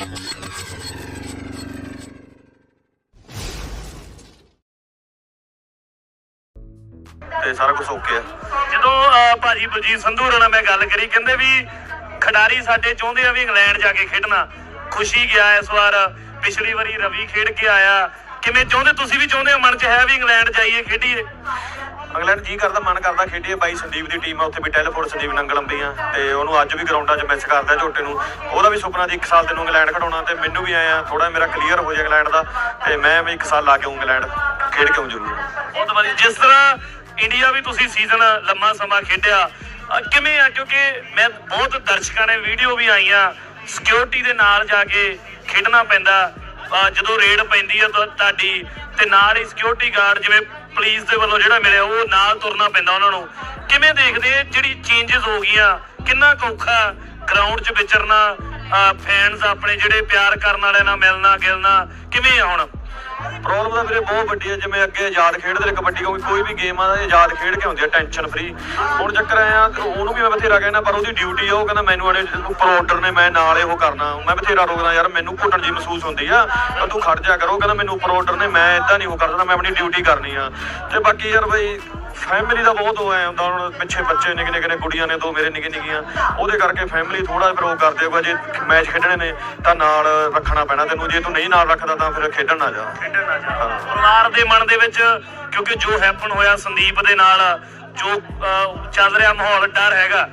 ਤੇ ਸਾਰਾ ਕੁਝ ਓਕੇ ਆ। ਜਦੋਂ ਅਹ, ਭਾਜੀ ਬਲਜੀਤ ਸੰਧੂ ਹੋਰਾਂ ਨਾਲ ਮੈਂ ਗੱਲ ਕਰੀ ਕਹਿੰਦੇ ਵੀ ਖਿਡਾਰੀ ਸਾਡੇ ਚਾਹੁੰਦੇ ਆ ਵੀ ਇੰਗਲੈਂਡ ਜਾ ਕੇ ਖੇਡਣਾ। ਖੁਸ਼ੀ ਗਿਆ ਇਸ ਵਾਰ ਪਿਛਲੀ ਵਾਰੀ ਰਵੀ ਖੇਡ ਕੇ ਆਇਆ। ਕਿਵੇਂ ਚਾਹੁੰਦੇ ਤੁਸੀਂ ਵੀ ਚਾਹੁੰਦੇ ਹੋ ਮਨ 'ਚ ਹੈ ਵੀ ਇੰਗਲੈਂਡ ਜਾਈਏ ਖੇਡੀਏ? ਇੰਗਲੈਂਡ ਜੀ ਕਰਦਾ, ਮਨ ਕਰਦਾ ਖੇਡੀਏ। ਬਾਈ ਸੰਦੀਪ ਦੀ ਟੀਮ ਆ, ਉੱਥੇ ਵੀ ਟੈਲੀਫੋਰਡ ਸੰਦੀਪ ਨੰਗਲ ਅੰਬੀਆਂ ਤੇ ਉਹਨੂੰ ਅੱਜ ਵੀ ਗਰਾਊਂਡਾਂ 'ਚ ਮਿਸ ਕਰਦਾ ਝੋਟੇ ਨੂੰ। ਉਹਦਾ ਵੀ ਸੁਪਨਾ ਜੀ ਇੱਕ ਸਾਲ ਤੈਨੂੰ ਇੰਗਲੈਂਡ ਖੜਾਉਣਾ ਤੇ ਮੈਨੂੰ ਵੀ ਆਇਆ। ਥੋੜਾ ਮੇਰਾ ਕਲੀਅਰ ਹੋ ਜਾਏ ਇੰਗਲੈਂਡ ਦਾ ਤੇ ਮੈਂ ਵੀ ਇੱਕ ਸਾਲ ਲਾ ਕੇ ਆਊਂ ਇੰਗਲੈਂਡ। ਖੇਡ ਕੇ ਆਊਂ ਜ਼ਰੂਰ ਬਹੁਤ ਵਧੀਆ। ਜਿਸ ਤਰ੍ਹਾਂ ਇੰਡੀਆ ਵੀ ਤੁਸੀਂ ਸੀਜ਼ਨ ਲੰਮਾ ਸਮਾਂ ਖੇਡਿਆ ਕਿਵੇਂ ਆ? ਕਿਉਂਕਿ ਮੈਂ ਬਹੁਤ ਦਰਸ਼ਕਾਂ ਨੇ ਵੀਡੀਓ ਵੀ ਆਈਆਂ ਸਿਕਿਉਰਿਟੀ ਦੇ ਨਾਲ ਜਾ ਕੇ ਖੇਡਣਾ ਪੈਂਦਾ। ਅਹ ਜਦੋਂ ਰੇਡ ਪੈਂਦੀ ਆ ਤੁਹਾਡੀ ਤੇ ਨਾਲ ਹੀ ਸਿਕਿਉਰਿਟੀ ਗਾਰਡ ਜਿਵੇਂ ਪੁਲਿਸ ਦੇ ਵੱਲੋਂ ਜਿਹੜਾ ਮਿਲਿਆ, ਉਹ ਨਾਲ ਤੁਰਨਾ ਪੈਂਦਾ ਉਹਨਾਂ ਨੂੰ। ਕਿਵੇਂ ਦੇਖਦੇ ਜਿਹੜੀ ਚੇਂਜਸ ਹੋ ਗਈਆਂ? ਕਿੰਨਾ ਕੁ ਔਖਾ ਗਰਾਊਂਡ 'ਚ ਵਿਚਰਨਾ ਫੈਨਸ ਆਪਣੇ ਜਿਹੜੇ ਪਿਆਰ ਕਰਨ ਵਾਲਿਆਂ ਨਾਲ ਮਿਲਣਾ, ਗਿਲਣਾ, ਕਿਵੇਂ ਆ ਹੁਣ? ਪ੍ਰੋਬਲਮ ਤਾਂ ਵੀਰੇ ਬਹੁਤ ਵੱਡੀ ਹੈ, ਜਿਵੇਂ ਅੱਗੇ ਆਜ਼ਾਦ ਖੇਡਦੇ ਨੇ ਕਬੱਡੀ, ਕਿਉਂਕਿ ਕੋਈ ਵੀ ਗੇਮ ਆ ਆਜ਼ਾਦ ਖੇਡ ਕੇ ਹੁੰਦੀ ਹੈ ਟੈਨਸ਼ਨ ਫ੍ਰੀ ਹੁਣ ਚੱਕਰ ਆਇਆ ਉਹਨੂੰ ਵੀ ਮੈਂ ਬਥੇਰਾ ਕਹਿਣਾ ਪਰ ਉਹਦੀ ਡਿਊਟੀ ਆ, ਉਹ ਕਹਿੰਦਾ ਮੈਨੂੰ ਆੜੇ ਉੱਪਰ ਨੇ, ਮੈਂ ਨਾਲ ਇਹੋ ਕਰਨਾ। ਮੈਂ ਬਥੇਰਾ ਰੋਕਦਾ, ਯਾਰ ਮੈਨੂੰ ਘੁੱਟਣ ਜੀ ਮਹਿਸੂਸ ਹੁੰਦੀ ਆ, ਪਰ ਤੂੰ ਖੜ ਜਾ ਕਰੋ ਕਹਿੰਦਾ ਮੈਨੂੰ ਉੱਪਰ ਨੇ, ਮੈਂ ਇਦਾਂ ਨਹੀਂ ਉਹ ਕਰ ਸਕਦਾ, ਮੈਂ ਆਪਣੀ ਡਿਊਟੀ ਕਰਨੀ ਆ। ਤੇ ਬਾਕੀ ਯਾਰ ਬਈ ਫੈਮਿਲੀ ਦਾ ਬਹੁਤ ਐ ਹੁੰਦਾ ਹੁਣ ਪਿੱਛੇ ਬੱਚੇ ਨਿੱਕੇ ਨਿੱਕੇ ਨੇ ਕੁੜੀਆਂ ਨੇ ਦੋ ਮੇਰੇ ਨਿੱਕੇ ਨਿੱਕੀਆਂ। ਉਹਦੇ ਕਰਕੇ ਫੈਮਿਲੀ ਥੋੜਾ ਫਿਰ ਉਹ ਕਰਦੇ ਹੋ ਜੇ ਮੈਚ ਖੇਡਣੇ ਨੇ ਤਾਂ ਨਾਲ ਰੱਖਣਾ ਪੈਣਾ ਤੈਨੂੰ। ਜੇ ਤੂੰ ਨਹੀਂ ਨਾਲ ਰੱਖਦਾ ਤਾਂ ਫਿਰ ਖੇਡਣ ਨਾ ਜਾ। ਖੇਡਣ ਨਾ ਜਾ। ਪਰਿਵਾਰ ਦੇ ਮਨ ਦੇ ਵਿੱਚ ਕਿਉਂਕਿ ਜੋ ਹੈਪਨ ਹੋਇਆ ਸੰਦੀਪ ਦੇ ਨਾਲ ਜੋ ਚੱਲ ਰਿਹਾ ਮਾਹੌਲ ਡਰ ਹੈਗਾ।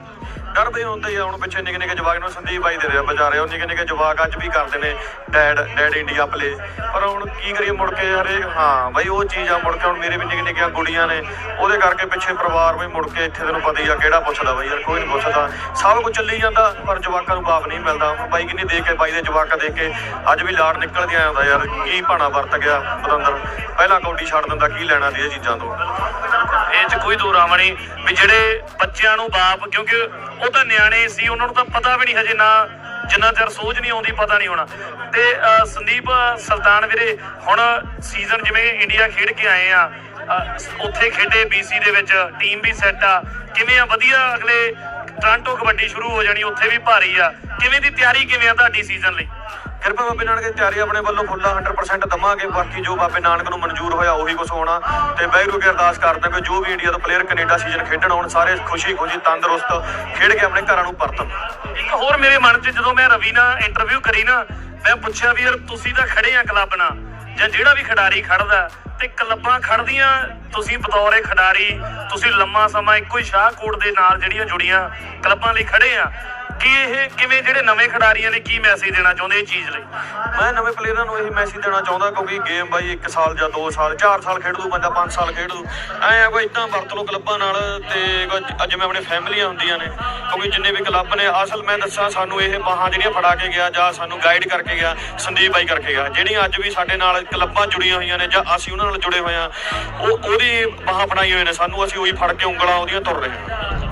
ਡਰ ਹੁੰਦੇ ਆ। ਹੁਣ ਪਿੱਛੇ ਨਿੱਕੇ ਨਿੱਕੇ ਜਵਾਕ ਨੂੰ ਸੰਦੀਪ ਬਾਈ ਦੇ ਰਿਹਾ ਵਿਚਾਰੇ ਉਹ ਨਿੱਕੇ ਨਿੱਕੇ ਜਵਾਕ ਅੱਜ ਵੀ ਕਰਦੇ ਨੇ ਡੈਡ ਡੈਡ ਇੰਡੀਆ ਪਲੇ ਪਰ ਹੁਣ ਕੀ ਕਰੀਏ ਮੁੜ ਕੇ ਹਰੇਕ ਹਾਂ ਬਈ ਉਹ ਚੀਜ਼ ਆ, ਮੁੜ ਕੇ ਹੁਣ ਮੇਰੇ ਵੀ ਨਿੱਕੇ ਨਿੱਕੀਆਂ ਗੁੜੀਆਂ ਨੇ। ਉਹਦੇ ਕਰਕੇ ਪਿੱਛੇ ਪਰਿਵਾਰ ਵੀ ਮੁੜ ਕੇ ਇੱਥੇ ਤੈਨੂੰ ਪਤਾ ਹੀ ਆ ਕਿਹੜਾ ਪੁੱਛਦਾ ਬਈ ਯਾਰ, ਕੋਈ ਨਹੀਂ ਪੁੱਛਦਾ। ਸਭ ਕੁਝ ਚੱਲੀ ਜਾਂਦਾ, ਪਰ ਜਵਾਕਾਂ ਨੂੰ ਬਾਪ ਨਹੀਂ ਮਿਲਦਾ। ਹੁਣ ਬਾਈ ਕਿੰਨੀ ਦੇਖ ਕੇ, ਬਾਈ ਦੇ ਜਵਾਕਾਂ ਦੇਖ ਕੇ ਅੱਜ ਵੀ ਲਾੜ ਨਿਕਲਦੀ ਆਉਂਦਾ ਯਾਰ। ਕੀ ਭਾਣਾ ਵਰਤ ਗਿਆ ਪਤੰਦਰ? ਪਹਿਲਾਂ ਕੌਡੀ ਛੱਡ ਦਿੰਦਾ, ਕੀ ਲੈਣਾ ਸੀ ਇਹ ਚੀਜ਼ਾਂ ਤੋਂ? ਇਹ 'ਚ ਕੋਈ ਦੂਰ ਨਹੀਂ ਵੀ ਜਿਹੜੇ ਬੱਚਿਆਂ ਨੂੰ ਬਾਪ, ਕਿਉਂਕਿ ਉਹ ਤਾਂ ਨਿਆਣੇ ਸੀ, ਉਹਨਾਂ ਨੂੰ ਤਾਂ ਪਤਾ ਵੀ ਨਹੀਂ ਹਜੇ ਨਾ, ਜਿੰਨਾ ਚਿਰ ਸੋਚ ਨਹੀਂ ਆਉਂਦੀ, ਪਤਾ ਨਹੀਂ ਹੋਣਾ। ਤੇ ਸੰਦੀਪ, ਸੁਲਤਾਨ ਵੀਰੇ, ਹੁਣ ਸੀਜ਼ਨ ਜਿਵੇਂ ਇੰਡੀਆ ਖੇਡ ਕੇ ਆਏ ਆ ਉੱਥੇ ਖੇਡੇ BC ਦੇ ਵਿੱਚ ਟੀਮ ਵੀ ਸੈੱਟ ਆ। ਕਿਵੇਂ ਆ? ਵਧੀਆ ਅਗਲੇ ਟ੍ਰਾਂਟੋ ਕਬੱਡੀ ਸ਼ੁਰੂ ਹੋ ਜਾਣੀ, ਉੱਥੇ ਵੀ ਭਾਰੀ ਆ। ਕਿਵੇਂ ਦੀ ਤਿਆਰੀ ਕਿਵੇਂ ਆ ਤੁਹਾਡੀ ਸੀਜ਼ਨ ਲਈ? ਕਿਰਪਾ ਬਾਬੇ ਨਾਨਕ ਦੀ ਤਿਆਰੀ ਆਪਣੇ ਵੱਲੋਂ ਫੁੱਲਾ 100% ਦਵਾਂਗੇ। ਬਾਕੀ ਜੋ ਬਾਬੇ ਨਾਨਕ ਨੂੰ ਮਨਜ਼ੂਰ ਹੋਇਆ, ਉਹੀ ਕੁਝ ਹੋਣਾ। ਤੇ ਵਾਹਿਗੁਰੂ ਕੀ ਅਰਦਾਸ ਕਰਦੇ ਕਿ ਜੋ ਵੀ ਇੰਡੀਆ ਤੋਂ ਪਲੇਅਰ ਕੈਨੇਡਾ ਸੀਜ਼ਨ ਖੇਡਣ ਆਉਣ, ਸਾਰੇ ਖੁਸ਼ੀ ਖੁਸ਼ੀ, ਤੰਦਰੁਸਤ ਖੇਡ ਕੇ ਆਪਣੇ ਘਰਾਂ ਨੂੰ ਪਰਤਣ। ਇੱਕ ਹੋਰ ਮੇਰੇ ਮਨ 'ਚ ਜਦੋਂ ਮੈਂ ਰਵੀ ਨਾਲ ਇੰਟਰਵਿਊ ਕਰੀ ਨਾ, ਮੈਂ ਪੁੱਛਿਆ ਵੀ ਯਾਰ ਤੁਸੀਂ ਤਾਂ ਖੜੇ ਆ ਕਲੱਬ ਨਾਲ, ਜਾਂ ਜਿਹੜਾ ਵੀ ਖਿਡਾਰੀ ਖੜਦਾ, ਤੇ ਕਲੱਬਾਂ ਖੜਦੀਆਂ, ਤੁਸੀਂ ਬਤੌਰੇ ਖਿਡਾਰੀ, ਤੁਸੀਂ ਲੰਮਾ ਸਮਾਂ ਇੱਕੋ ਹੀ ਸ਼ਾਹਕੋਟ ਦੇ ਨਾਲ ਜਿਹੜੀਆਂ ਜੁੜੀਆਂ ਕਲੱਬਾਂ ਲਈ ਖੜੇ ਆ ਕਿ ਇਹ ਕਿਵੇਂ ਜਿਹੜੇ ਨਵੇਂ ਖਿਡਾਰੀਆਂ ਨੇ ਕੀ ਮੈਸੇਜ ਦੇਣਾ ਚਾਹੁੰਦੇ ਇਹ ਚੀਜ਼ ਲਈ? ਮੈਂ ਨਵੇਂ ਪਲੇਅਰਾਂ ਨੂੰ ਇਹੀ ਮੈਸੇਜ ਦੇਣਾ ਚਾਹੁੰਦਾ ਕਿਉਂਕਿ ਗੇਮ ਬਾਈ 1 ਸਾਲ ਜਾਂ 2 ਸਾਲ 4 ਸਾਲ ਖੇਡ ਦੂ ਬੰਦਾ 5 ਸਾਲ ਖੇਡ ਦੂ ਐ ਆ ਕੋਈ ਇਦਾਂ ਵਰਤ ਲਓ ਕਲੱਬਾਂ ਨਾਲ ਤੇ ਅੱਜ ਮੈਂ ਆਪਣੇ ਫੈਮਲੀਆਂ ਹੁੰਦੀਆਂ ਨੇ, ਕਿਉਂਕਿ ਜਿੰਨੇ ਵੀ ਕਲੱਬ ਨੇ, ਅਸਲ ਮੈਂ ਦੱਸਾਂ ਸਾਨੂੰ ਇਹ ਬਾਹਾਂ ਜਿਹੜੀਆਂ ਫੜਾ ਕੇ ਗਿਆ ਜਾਂ ਸਾਨੂੰ ਗਾਈਡ ਕਰਕੇ ਗਿਆ, ਸੰਦੀਪ ਬਾਈ ਕਰਕੇ ਗਿਆ, ਜਿਹੜੀਆਂ ਅੱਜ ਵੀ ਸਾਡੇ ਨਾਲ ਕਲੱਬਾਂ ਜੁੜੀਆਂ ਹੋਈਆਂ ਨੇ ਜਾਂ ਅਸੀਂ ਉਹਨਾਂ ਨਾਲ ਜੁੜੇ ਹੋਏ ਆ ਉਹ ਉਹਦੀ ਬਾਹਾਂ ਫੜਾਈ ਹੋਏ ਨੇ, ਸਾਨੂੰ ਅਸੀਂ ਉਹੀ ਫੜ ਕੇ ਉਂਗਲਾਂ ਉਹਦੀਆਂ ਤੁਰ ਰਹੇ ਹਾਂ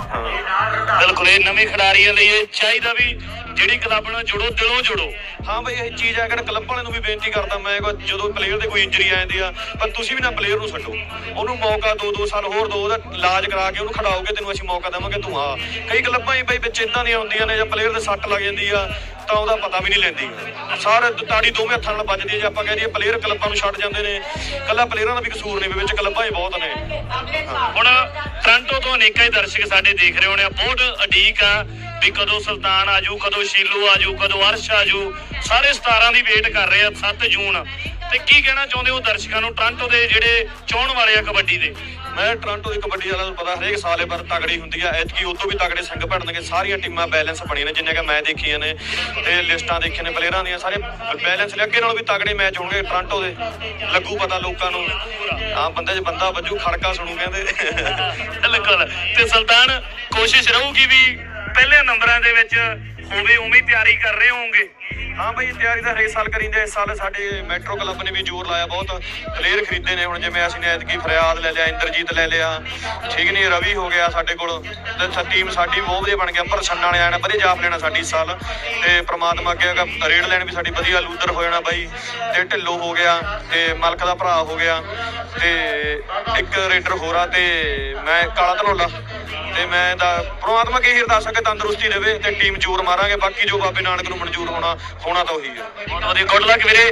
ਬਿਲਕੁਲ, ਇਹ ਨਵੇਂ ਖਿਡਾਰੀਆਂ ਲਈ ਇਹ ਚਾਹੀਦਾ ਵੀ ਜਿਹੜੀ ਕਲੱਬ ਨਾਲ ਜੁੜੋ, ਦਿਲੋਂ ਜੁੜੋ। ਹਾਂ ਬਈ, ਇਹ ਚੀਜ਼ ਹੈ ਕਿ ਕਲੱਬ ਵਾਲਿਆਂ ਨੂੰ ਵੀ ਬੇਨਤੀ ਕਰਦਾ ਮੈਂ ਜਦੋਂ ਪਲੇਅਰ ਦੇ ਕੋਈ ਇੰਜਰੀ ਆ ਜਾਂਦੀ ਆ, ਪਰ ਤੁਸੀਂ ਵੀ ਨਾ ਪਲੇਅਰ ਨੂੰ ਛੱਡੋ। ਉਹਨੂੰ ਮੌਕਾ ਦੋ ਦੋ ਸਾਲ ਹੋਰ ਦੋ, ਉਹਦਾ ਇਲਾਜ ਕਰਾ ਕੇ ਉਹਨੂੰ ਖੜਾਓਗੇ ਤੈਨੂੰ ਅਸੀਂ ਮੌਕਾ ਦੇਵਾਂਗੇ, ਤੂੰ ਆ। ਕਈ ਕਲੱਬਾਂ ਹੀ ਬਈ ਵਿੱਚ ਇਦਾਂ ਦੀਆਂ ਹੁੰਦੀਆਂ ਨੇ, ਜਾਂ ਪਲੇਅਰ ਦੇ ਸੱਟ ਲੱਗ ਜਾਂਦੀ ਆ ਤਾਂ ਉਹਦਾ ਪਤਾ ਵੀ ਨਹੀਂ ਲੈਂਦੀ। ਸਾਰੇ ਤਾੜੀ ਦੋਵੇਂ ਹੱਥਾਂ ਨਾਲ ਵੱਜਦੀ ਹੈ ਜੇ ਆਪਾਂ ਕਹਿ ਦਈਏ ਪਲੇਅਰ ਕਲੱਬਾਂ ਨੂੰ ਛੱਡ ਜਾਂਦੇ ਨੇ। ਕੱਲਾ ਪਲੇਅਰਾਂ ਦਾ ਵੀ ਕਸੂਰ ਨਹੀਂ ਵਿੱਚ ਕਲੱਬਾਂ ਹੀ ਬਹੁਤ ਨੇ। ਹੁਣ ਟ੍ਰਾਂਟੋ ਤੋਂ ਅਨੇਕਾਂ ਹੀ ਦਰਸ਼ਕ ਸਾਡੇ ਦੇਖ ਰਹੇ ਹੋਣੇ ਆ। ਬਹੁਤ ਅਡੀਕ ਆ ਵੀ ਕਦੋਂ ਸੁਲਤਾਨ ਆਜੂ ਕਦੋਂ ਸ਼ੀਲੂ ਆਜੂ ਕਦੋਂ ਅਰਸ਼ ਆਜੂ ਸਾਰੇ 17 ਦੀ ਵੇਟ ਕਰ ਰਹੇ ਆ 7 ਜੂਨ। ਤੇ ਕੀ ਕਹਿਣਾ ਚਾਹੁੰਦੇ ਹੋ ਦਰਸ਼ਕਾਂ ਨੂੰ ਟ੍ਰਾਂਟੋ ਦੇ ਜਿਹੜੇ ਚਾਹਣ ਵਾਲੇ ਆ ਕਬੱਡੀ ਦੇ? ਮੈਂ ਟੋਰਾਂਟੋ ਦੀ ਕਬੱਡੀ ਵਾਲਾ ਨੂੰ ਪਤਾ ਹਰੇਕ ਸਾਲੇ ਪਰ ਤਗੜੀ ਹੁੰਦੀ ਆ ਐਤਕੀ ਉਦੋਂ ਵੀ ਤਗੜੇ ਸੰਗ ਭੜਨਗੇ ਸਾਰੀਆਂ ਟੀਮਾਂ ਬੈਲੈਂਸ ਬਣੀਆਂ ਨੇ ਜਿੰਨੇ ਕਿ ਮੈਂ ਦੇਖੀਆਂ ਨੇ ਤੇ ਲਿਸਟਾਂ ਦੇਖੀਆਂ ਨੇ ਪਲੇਅਰਾਂ ਦੀਆਂ ਸਾਰੇ ਬੈਲੈਂਸ ਨੇ ਅੱਗੇ ਨਾਲੋਂ ਵੀ ਤਗੜੇ ਮੈਚ ਹੋਣਗੇ ਟੋਰਾਂਟੋ ਦੇ। ਲੱਗੂ ਪਤਾ ਲੋਕਾਂ ਨੂੰ। ਆ ਬੰਦੇ 'ਚ ਬੰਦਾ ਵੱਜੂ ਖੜਕਾ ਸੁਣੂ ਕਹਿੰਦੇ। ਬਿਲਕੁਲ। ਤੇ ਸੁਲਤਾਨ ਕੋਸ਼ਿਸ਼ ਰਹੂਗੀ ਵੀ ਪਹਿਲੇ ਨੰਬਰਾਂ ਦੇ ਵਿੱਚ ਹੋਵੇ ਉਵੇਂ ਤਿਆਰੀ ਕਰ ਰਹੇ ਹੋਵੋਗੇ? ਹਾਂ ਬਈ, ਤਿਆਰੀ ਤਾਂ ਹਰੇਕ ਸਾਲ ਕਰੀਂਦੇ ਇਸ ਸਾਲ ਸਾਡੇ ਮੈਟਰੋ ਕਲੱਬ ਨੇ ਵੀ ਜ਼ੋਰ ਲਾਇਆ ਬਹੁਤ। ਪਲੇਅਰ ਖਰੀਦੇ ਨੇ ਹੁਣ, ਜਿਵੇਂ ਅਸੀਂ ਨੇ ਐਤਕੀ ਫਰਿਆਦ ਲੈ ਲਿਆ, ਇੰਦਰਜੀਤ ਲੈ ਲਿਆ। ਠੀਕ ਨਹੀਂ ਰਵੀ ਹੋ ਗਿਆ ਸਾਡੇ ਕੋਲ। ਤੇ ਟੀਮ ਸਾਡੀ ਵੀ ਬਹੁਤ ਵਧੀਆ ਬਣ ਗਿਆ। ਪਰ ਛੰਨਾ ਵਾਲੇ ਆਣਾ ਵਧੀਆ ਜਾਪ ਲੈਣਾ ਸਾਡੀ ਇਸ ਸਾਲ। ਤੇ ਪ੍ਰਮਾਤਮਾ ਅੱਗੇ ਹੈਗਾ ਰੇਡ ਲੈਣ ਵੀ ਸਾਡੀ ਵਧੀਆ ਲੂਦਰ ਹੋ ਜਾਣਾ ਬਾਈ। ਤੇ ਢਿੱਲੋ ਹੋ ਗਿਆ, ਤੇ ਮਲਕ ਦਾ ਭਰਾ ਹੋ ਗਿਆ। ਤੇ ਇੱਕ ਰੇਡਰ ਹੋਰ ਆ, ਤੇ ਮੈਂ ਕਾਲਾ ਧਨੋਲਾ। ਤੇ ਮੈਂ ਤਾਂ ਪ੍ਰਮਾਤਮਾ ਕੀ ਅਰਦਾਸ ਹੈ ਕਿ ਤੰਦਰੁਸਤੀ ਦੇਵੇ ਤੇ ਟੀਮ ਜ਼ੋਰ ਮਾਰਾਂਗੇ। ਬਾਕੀ ਜੋ ਬਾਬੇ ਨਾਨਕ ਨੂੰ ਮਨਜ਼ੂਰ ਹੋਣਾ ਹੋਣਾ ਤਾਂ ਉਹੀ ਹੈ। ਬਹੁਤ ਵਧੀਆ। ਗੁੱਡ ਲੱਕ ਵੀਰੇ।